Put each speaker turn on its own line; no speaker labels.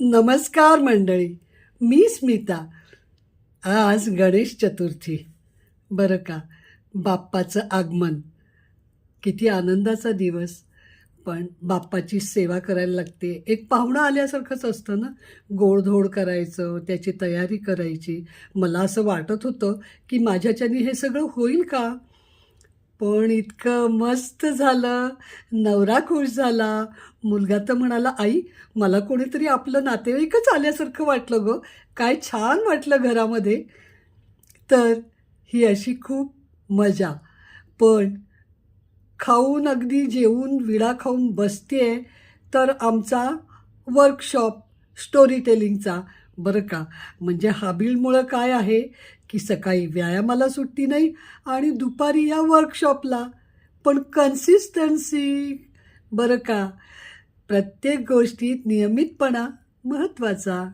नमस्कार मंडळी मी स्मिता. आज गणेश चतुर्थी. बरं का बाप्पाचं आगमन. किती आनंदाचा दिवस. पण बाप्पाची सेवा करायला लागते. एक पाहुणा आल्यासारखंच असतं ना? गोडधोड करायचं त्याची तयारी करायची. मला असं वाटत होतं की माझ्याच्याने हे सगळं होईल का? पण इतकं मस्त झालं. नवरा खुश झाला. मुलगा तर म्हणाला आई मला कोणीतरी आपलं नातेवाईकच आल्यासारखं वाटलं गं. काय छान वाटलं घरामध्ये. तर ही अशी खूप मजा. पण खाऊन अगदी जेवून विडा खाऊन बसते तर आमचा वर्कशॉप स्टोरी टेलिंगचा बरं का? म्हणजे हाबिलमुळं काय आहे की सकाळी व्यायामाला सुट्टी नाही आणि दुपारी या वर्कशॉपला पण कन्सिस्टन्सी बरं का? प्रत्येक गोष्टीत नियमितपणा महत्त्वाचा.